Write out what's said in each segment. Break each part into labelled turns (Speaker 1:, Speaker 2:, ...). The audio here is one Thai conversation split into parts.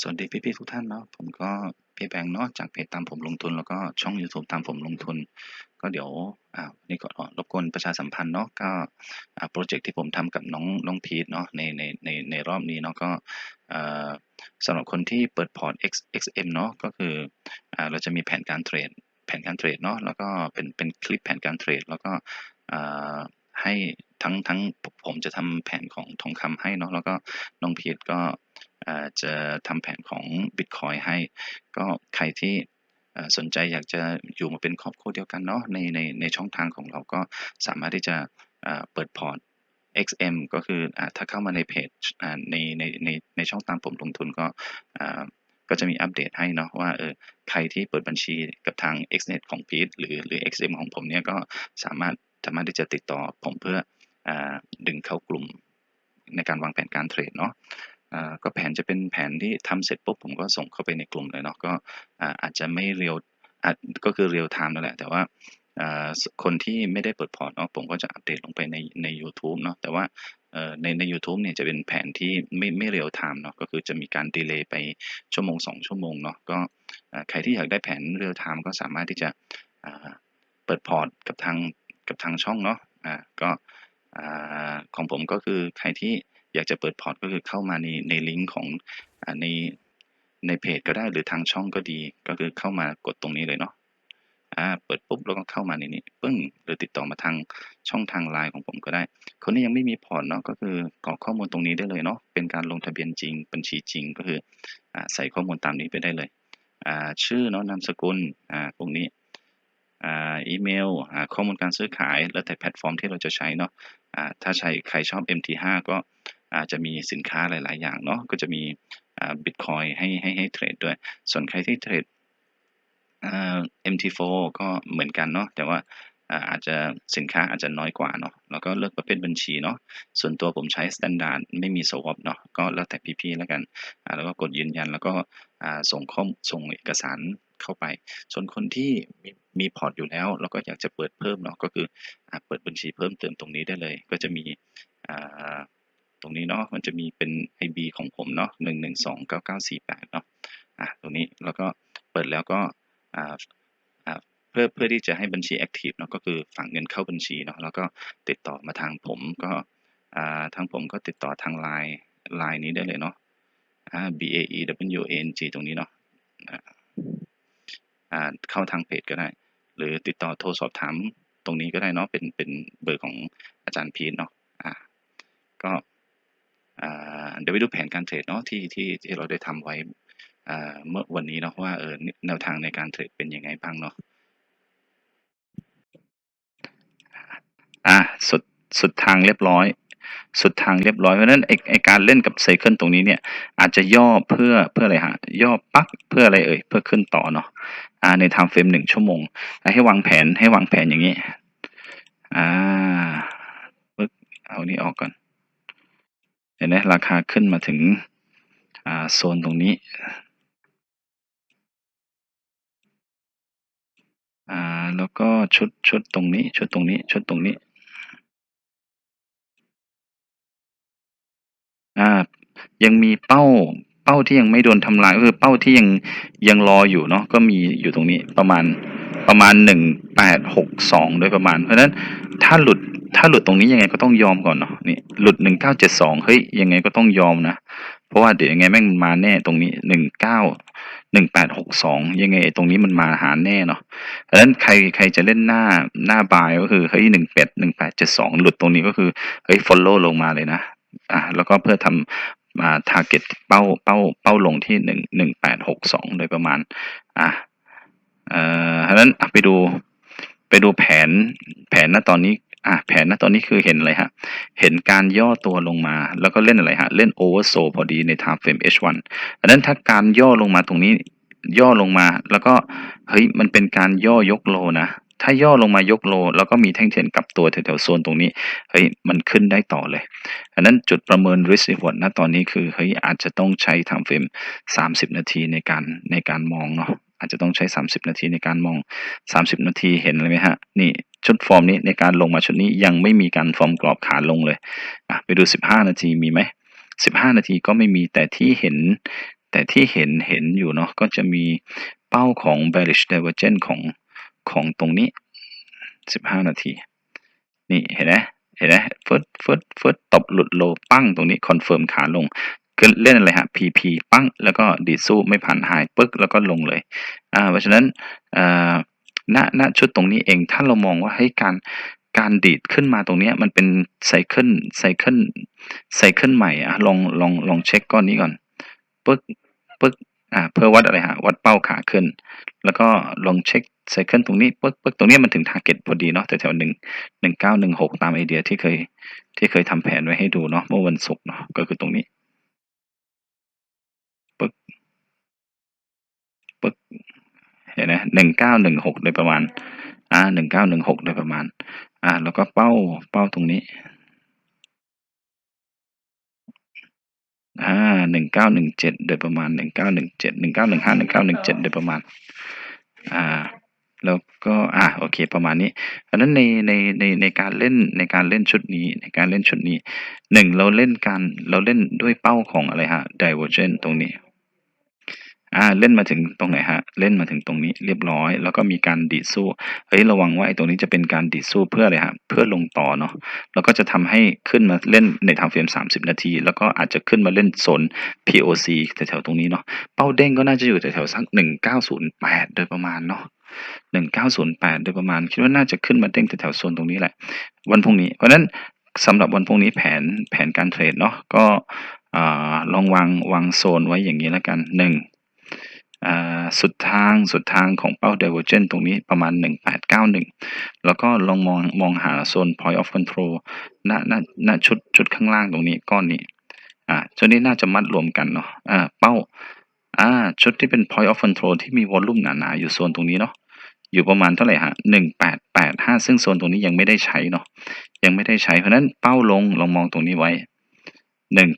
Speaker 1: สวัสดีพี่ๆทุกท่านเนาะผมก็พี่แบงค์เนาะจากเพจตามผมลงทุนแล้วก็ช่องยูทูบตามผมลงทุน ก็เดี๋ยวอ่านนี้ก็รบกวนประชาสัมพันธ์เนาะก็อ่าพรเจกต์ที่ผมทำกับน้องน้องพีทเนาะในในในในรอบนี้เนาะก็อ่าสำหรับคนที่เปิดพอร์ต X XM เนาะก็คืออ่าเราจะมีแผนการเทรดแผนการเทรดเนาะแล้วก็เป็นเป็นคลิปแผนการเทรดแล้วก็อ่า ให้ทั้งทั้งผมจะทำแผนของทองคำให้เนาะแล้วก็น้องพีทก็จะทำแผนของบิตคอยให้ ก็ใครที่สนใจอยากจะอยู่มาเป็นครอบครัวเดียวกันเนาะในในในช่องทางของเราก็สามารถที่จะเปิดพอร์ต XM ก็คืออถ้าเข้ามาในเพจในในในในช่องตามผมลงทุนก็ก็จะมีอัปเดตให้เนาะว่าเออใครที่เปิดบัญชีกับทาง XNet ของพีทหรือหรือ XM ของผมเนี่ยก็สามารถ สามารถที่จะติดต่อผมเพื่ออดึงเข้ากลุ่มในการวางแผนการเทรดเนาะก็แผนจะเป็นแผนที่ทำเสร็จปุ๊บผมก็ส่งเข้าไปในกลุ่มเลยเนาะก็อาอาจจะไม่ real อาจก็คือ real time นั่นแหละแต่ว่าคนที่ไม่ได้เปิดพอร์ตเนาะผมก็จะอัปเดตลงไปในในยูทูบเนาะแต่ว่าในในยูทูบเนี่ยจะเป็นแผนที่ไม่ไม่ real time เนาะก็คือจะมีการดีเลย์ไปชั่วโมง 2 ชั่วโมงเนาะก็ใครที่อยากได้แผน real time ก็สามารถที่จะเปิดพอร์ตกับทาง กับทางช่องเนาะอ่าก็อ่าของผมก็คือใครที่อยากจะเปิดพอร์ตก็คือเข้ามาในในลิงก์ของอ่าในในเพจก็ได้หรือทางช่องก็ดีก็คือเข้ามากดตรงนี้เลยเนาะอ่าเปิดปุ๊บแล้วก็เข้ามาในนี้ปึ้งหรือติดต่อมาทางช่องทาง LINE ของผมก็ได้ คนที่ยังไม่มีพอร์ตเนาะก็คือกรอกข้อมูลตรงนี้ได้เลยเนาะเป็นการลงทะเบียนจริง บัญชีจริงก็คืออ่าใส่ข้อมูลตามนี้ไปได้เลยอ่าชื่อเนาะนามสกุลอ่าพวกนี้ อ่าอีเมลอ่าข้อมูลการซื้อขาย แล้วแต่แพลตฟอร์มที่เราจะใช้เนาะอ่าถ้าใช้ใครชอบ MT5 ก็อาจจะมีสินค้าหลาย ๆ อย่างเนาะก็จะมีอ่าบิตคอยให้ให้ให้เทรดด้วย ส่วนใครที่เทรดอ่า MT4 ก็เหมือนกันเนาะแต่ว่าอ่าอาจจะสินค้าอาจจะน้อยกว่าเนาะแล้วก็เลือกประเภทบัญชีเนาะส่วนตัวผมใช้สแตนดาร์ดไม่มี swap เนาะก็แล้วแต่พี่ๆแล้วกันอ่าแล้วก็กดยืนยันแล้วก็อ่าส่งข้อส่งเอกสารเข้าไป ส่วนคนที่มี มีพอร์ตอยู่แล้ว แล้วก็อยากจะเปิดเพิ่มเนาะก็คืออเปิดบัญชีเพิ่มเติมตรงนี้ได้เลย ก็จะมีตรงนี้เนาะมันจะมีเป็น IB ของผมเนาะ1129948เนาะอ่าตรงนี้แล้วก็เปิดแล้วก็อ่าเพื่อเพื่อที่จะให้บัญชีแอ็กทิฟเนาะก็คือฝากเงินเข้าบัญชีเนาะแล้วก็ติดต่อมาทางผมก็อ่าทางผมก็ติดต่อทาง LINE LINE นี้ได้เลยเนาะอา BAEWANG ตรงนี้เนาะอ่าเข้าทางเพจก็ได้ หรือติดต่อโทรสอบถามตรงนี้ก็ได้เนาะเป็นเป็นเบอร์ของอาจารย์พีทเนาะอ่าก็เดี๋ยวไปดูแผนการเทรดเนาะที่ที่ที่เราได้ทำไว้เมื่อวันนี้เนาะว่าเออแนวทางในการเทรดเป็นยังไงบ้างเนาะอ่าสุด สุดทางเรียบร้อย สุดทางเรียบร้อยเพราะนั้นไอไอการเล่นกับไซเกิลตรงนี้เนี่ยอาจจะย่อเพื่อเพื่ออะไรครับย่อปักเพื่ออะไรเอ่ยเพื่อขึ้นต่อเนาะอ่าในไทม์เฟรม1ชั่วโมงให้วางแผนให้วางแผนอย่างงี้อาปึ๊กเอานี่ออกก่อนเห็นไหมราคาขึ้นมาถึงอ่าโซนตรงนี้อ่าแล้วก็ชุดชุดตรงนี้ชุดตรงนี้ชุดตรงนี้ อายังมีเป้า เป้าที่ยังไม่โดนทำลาย ก็คือเป้าที่ยังยังรออยู่เนาะก็มีอยู่ตรงนี้ประมาณประมาณ1862โดยประมาณ เพราะฉะนั้นถ้าหลุดถ้าหลุดตรงนี้ยังไงก็ต้องยอมก่อนเนาะนี่หลุด1972เก้าเจ็ดสองเฮ้ยยังไงก็ต้องยอมนะเพราะว่าเดี๋ยวยังไงแม่งมาแน่ตรงนี้19 1862ยังไงตรงนี้มันมาหาแน่เนาะเพราะฉะนั้นใครใครจะเล่นหน้าหน้า buy ก็คือเฮ้ย18 1872หนึ่งแปดเจ็ดสองหลุดตรงนี้ก็คือเฮ้ยฟอลโลว์ลงมาเลยนะ อ่าแล้วก็เพื่อทำอ่าทาร์เก็ตเป้าเป้าเป้าลงที่1 1862โดยประมาณอ่าเอ่อเพราะฉะนั้นไปดูไปดูแผนแผนณตอนนี้อ่าแผนณตอนนี้คือเห็นอะไรครับเห็นการย่อตัวลงมา แล้วก็เล่นอะไรครับเล่น Oversold พอดีในไทม์เฟรม H1 ดังนั้นถ้าการย่อลงมาตรงนี้ย่อลงมา แล้วก็เฮ้ยมันเป็นการย่อยก low นะ ถ้าย่อลงมายก low แล้วก็มีแท่งเทียนกลับตัวแถวๆโซนตรงนี้เฮ้ยมันขึ้นได้ต่อเลยดังนั้นจุดประเมิน risk reward ณตอนนี้คือเฮ้ยอาจจะต้องใช้ทม์เฟรม30 นาทีในการในการมองเนาะอาจจะต้องใช้ 30 นาทีในการมอง 30 นาทีเห็นเลยไหมครับนี่ชุดฟอร์มนี้ในการลงมาชุดนี้ยังไม่มีการฟอร์มกรอบขาลงเลยอะไปดู 15 นาทีมีไหม15 นาทีก็ไม่มีแต่ที่เห็นแต่ที่เห็นเห็นอยู่เนาะก็จะมีเป้าของ bearish divergence ของ ของตรงนี้ 15 นาที นี่เห็นไหมเห็นไหมฟึดฟึดฟึดตบหลุดโล ปั้งตรงนี้คอนเฟิร์มขาลงก็เล่นอะไรฮะ PP ปั้ง แล้วก็ดีดสู้ไม่ผ่านไฮปึ๊กแล้วก็ลงเลยอ่าเพราะฉะนั้นอ่าณณชุดตรงนี้เองถ้าเรามองว่าให้การการดีดขึ้นมาตรงนี้มันเป็นไซเคิลไซเคิลไซเคิลใหม่อะลองลองลองเช็คก้อนนี้ก่อนปึ๊กปึ๊ก อ่าเพื่อวัดอะไรฮะวัดเป้าขาขึ้น แล้วก็ลองเช็คไซเคิลตรงนี้ปึ๊กปึ๊กตรงนี้มันถึงทาร์เก็ตพอดีเนาะแถวๆหนึ่งหนึ่งเก้าหนึ่งหกตามไอเดียที่เคยที่เคยทำแผนไว้ให้ดูเนาะเมื่อวันศุกร์เนาะก็คือตรงนี้ปึ๊กปึ๊กเห็นไหมหนึ่งเก้าหนึ่งหกโดยประมาณอ่าหนึ่งเก้าหนึ่งหกโดยประมาณอ่าแล้วก็เป้าเป้าตรงนี้ อ่าหนึ่งเก้าหนึ่งเจ็ดโดยประมาณหนึ่งเก้าหนึ่งเจ็ดหนึ่งเก้าหนึ่งห้าหนึ่งเก้าหนึ่งเจ็ดโดยประมาณ อ่า แล้วก็อ่าโอเค ประมาณนี้ เพราะฉะนั้นในในในในการเล่นในการเล่นชุดนี้ในการเล่นชุดนี้หนึ่งเราเล่นการเราเล่นด้วยเป้าของอะไรฮะ divergent ตรงนี้ อ่าเล่นมาถึงตรงไหนฮะเล่นมาถึงตรงนี้เรียบร้อย แล้วก็มีการดีดสู้เฮ้ยระวังว่าไอ้ตรงนี้จะเป็นการดีดสู้เพื่ออะไรฮะเพื่อลงต่อเนาะแล้วก็จะทำให้ขึ้นมาเล่นในทางเฟรม 30 นาที แล้วก็อาจจะขึ้นมาเล่นโซน POC แถวๆตรงนี้เนาะเป้าเด้งก็น่าจะอยู่แถวๆสัก1908 โดยประมาณเนาะ1908 โดยประมาณ คิดว่าน่าจะขึ้นมาเด้งแถวๆโซนตรงนี้แหละ วันพรุ่งนี้ เพราะนั้นสำหรับวันพรุ่งนี้แผนแผนการเทรดเนาะก็ลองวางวางโซนไว้อย่างนี้แล้วกันหนึ่ง สุดทางสุดทางของเป้า divergent ตรงนี้ประมาณ 1891 แล้วก็ลองมองมองหาโซน point of control ณณณชุดชุดข้างล่างตรงนี้ก้อนนี้อ่าชุดนี้น่าจะมัดรวมกันเนาะอ่าเป้าอ่าชุดที่เป็น point of control ที่มีวอลลุ่มหนาๆ อยู่โซนตรงนี้เนาะอยู่ประมาณเท่าไหร่ฮะ1885 ซึ่งโซนตรงนี้ยังไม่ได้ใช้เนาะยังไม่ได้ใช้เพราะนั้นเป้าลงลองมองตรงนี้ไว้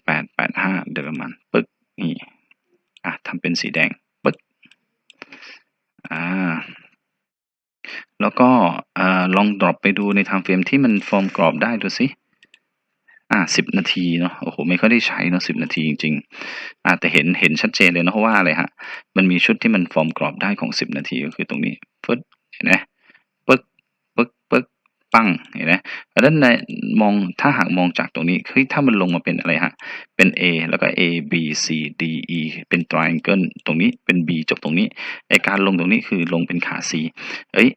Speaker 1: 1885โดยประมาณปึ๊กนี่อะทำเป็นสีแดง อ่า แล้วก็อ่าลองดรอปไปดูในทางเฟรมที่มันฟอร์มกรอบได้ดูสิอ่าสิบนาทีเนาะโอ้โหไม่ค่อยได้ใช้เนาะสิบนาทีจริงๆอ่าแต่เห็นเห็นชัดเจนเลยเนาะเพราะว่าอะไรฮะ มันมีชุดที่มันฟอร์มกรอบได้ของสิบนาทีก็คือตรงนี้ฟึดเห็นไหม ปังเห็นไหมแล้วด้านในมองถ้าหากมองจากตรงนี้เฮ้ยถ้ามันลงมาเป็นอะไรฮะ เป็น A แล้วก็ A B C D E เป็น triangle ตรงนี้เป็น B จบตรงนี้ไอการลงตรงนี้คือลงเป็นขา C เอ้ย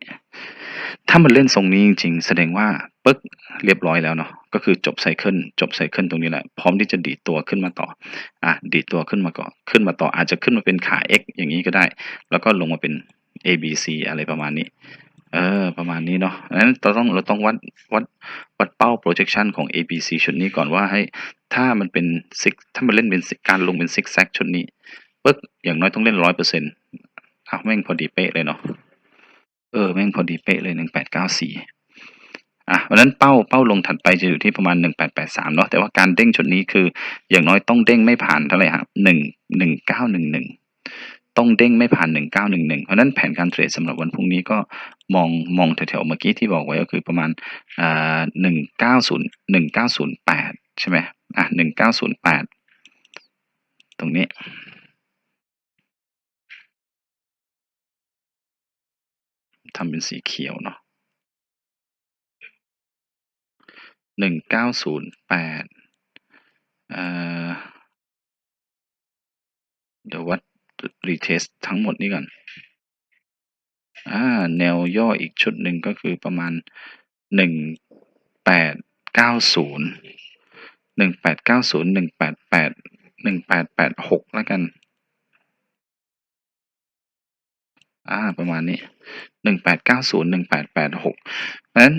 Speaker 1: ถ้ามันเล่นทรงนี้จริงๆ แสดงว่าปึ๊กเรียบร้อยแล้วเนาะก็คือจบไซเคิลจบไซเคิลตรงนี้แหละ พร้อมที่จะดีดตัวขึ้นมาต่ออะดีดตัวขึ้นมาก่อนขึ้นมาต่ออาจจะขึ้นมาเป็นขา X อย่างนี้ก็ได้ แล้วก็ลงมาเป็น A B C อะไรประมาณนี้ เออ ประมาณนี้เนาะนั้นเราต้องเราต้องวัดวัดวัดเป้า projection ของ A B C ชุดนี้ก่อนว่าให้ถ้ามันเป็นซิกถ้ามันเล่นเป็นการลงเป็นซิกแซกชุดนี้ปึ๊กอย่างน้อยต้องเล่นร้อยเปอร์เซ็นต์อ้าวแม่งพอดีเป๊ะเลยเนาะเออแม่งพอดีเป๊ะเลยหนึ่งแปดเก้าสี่อะวันนั้นเป้าเป้าลงถัดไปจะอยู่ที่ประมาณหนึ่งแปดแปดสามเนาะแต่ว่าการเด้งชุดนี้คือ อย่างน้อยต้องเด้งไม่ผ่านเท่าไหร่ฮะหนึ่งหนึ่งเก้าหนึ่งหนึ่ง ต้องเด้งไม่ผ่านหนึ่งเก้าหนึ่งหนึ่งเพราะนั้นแผนการเทรดสำหรับวันพรุ่งนี้ก็มองมองแถวๆเมื่อกี้ที่บอกไว้ก็คือประมาณหนึ่งเก้าศูนย์หนึ่งเก้าศูนย์แปดใช่ไหมอะหนึ่งเก้าศูนย์แปดตรงนี้ทำเป็นสีเขียวเนาะหนึ่งเก้าศูนย์แปดเดี๋ยววัด รีเทสทั้งหมดนี้ก่อนอ่าแนวย่ออีกชุดหนึ่งก็คือประมาณหนึ่งแปดเก้าศูนย์หนึ่งแปดเก้าศูนย์หนึ่งแปดแปดหนึ่งแปดแปดหกแล้วกัน อ่า ประมาณนี้หนึ่งแปดเก้าศูนย์หนึ่งแปดแปดหกเพราะฉะนั้น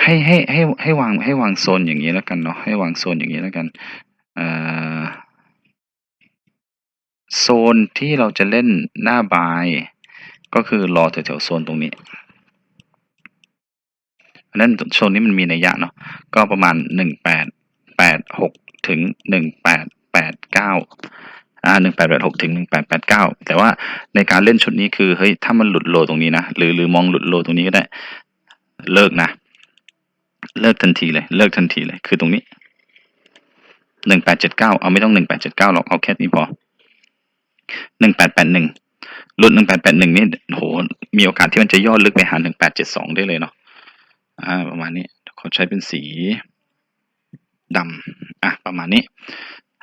Speaker 1: ให้ให้ให้ให้วางให้วางโซนอย่างนี้แล้วกันเนาะ ให้วางโซนอย่างนี้แล้วกัน อ่า โซนที่เราจะเล่นหน้าบาย ก็คือรอแถวๆโซนตรงนี้เพราะนั้นโซนนี้มันมีนัยยะเนาะก็ประมาณหนึ่งแปดแปดหกถึงหนึ่งแปดแปดเก้าอ่าหนึ่งแปดแปดหกถึงหนึ่งแปดแปดเก้าแต่ว่าในการเล่นชุดนี้คือเฮ้ยถ้ามันหลุดโลตรงนี้นะหรือหรือมองหลุดโลตรงนี้ก็ได้เลิกนะ เลิกทันทีเลย เลิกทันทีเลยคือตรงนี้หนึ่งแปดเจ็ดเก้าเอาไม่ต้องหนึ่งแปดเจ็ดเก้าหรอกเอาแค่นี้พอ หนึ่งแปดแปดหนึ่งรุ่นหนึ่งแปดแปดหนึ่งนี่โหมีโอกาสที่มันจะย่อลึกไปหาหนึ่งแปดเจ็ดสองได้เลยเนาะอ่าประมาณนี้ขอใช้เป็นสีดำอะประมาณนี้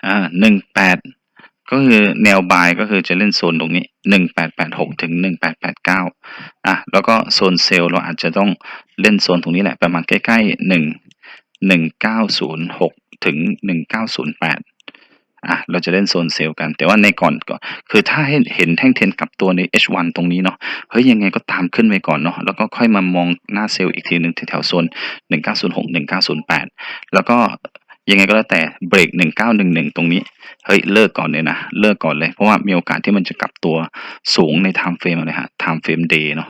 Speaker 1: อ่าหนึ่งแปดก็คือแนวบายก็คือจะเล่นโซนตรงนี้ 1886 ถึง 1889 อะ แล้วก็โซนเซลล์เราอาจจะต้องเล่นโซนตรงนี้แหละ ประมาณใกล้ๆ 1 1906 ถึง 1908 อะเราจะเล่นโซนเซลล์กัน แต่ว่าในก่อนก็คือถ้าให้เห็นแท่งเทนกลับตัวใน H1 ตรงนี้เนาะเฮ้ยยังไงก็ตามขึ้นไปก่อนเนาะแล้วก็ค่อยมามองหน้าเซลล์อีกทีหนึ่งแถวโซนหนึ่งเก้าศูนย์หกหนึ่งเก้าศูนย์แล้วก็ยังไงก็แล้วแต่เบรกหนึ่งเก้าหนึ่งหนึ่งตรงนี้ เฮ้ย เลิกก่อนเลยนะ เลิกก่อนเลย เพราะว่ามีโอกาสที่มันจะกลับตัวสูงใน time frame อะไรฮะ time frame day เนาะ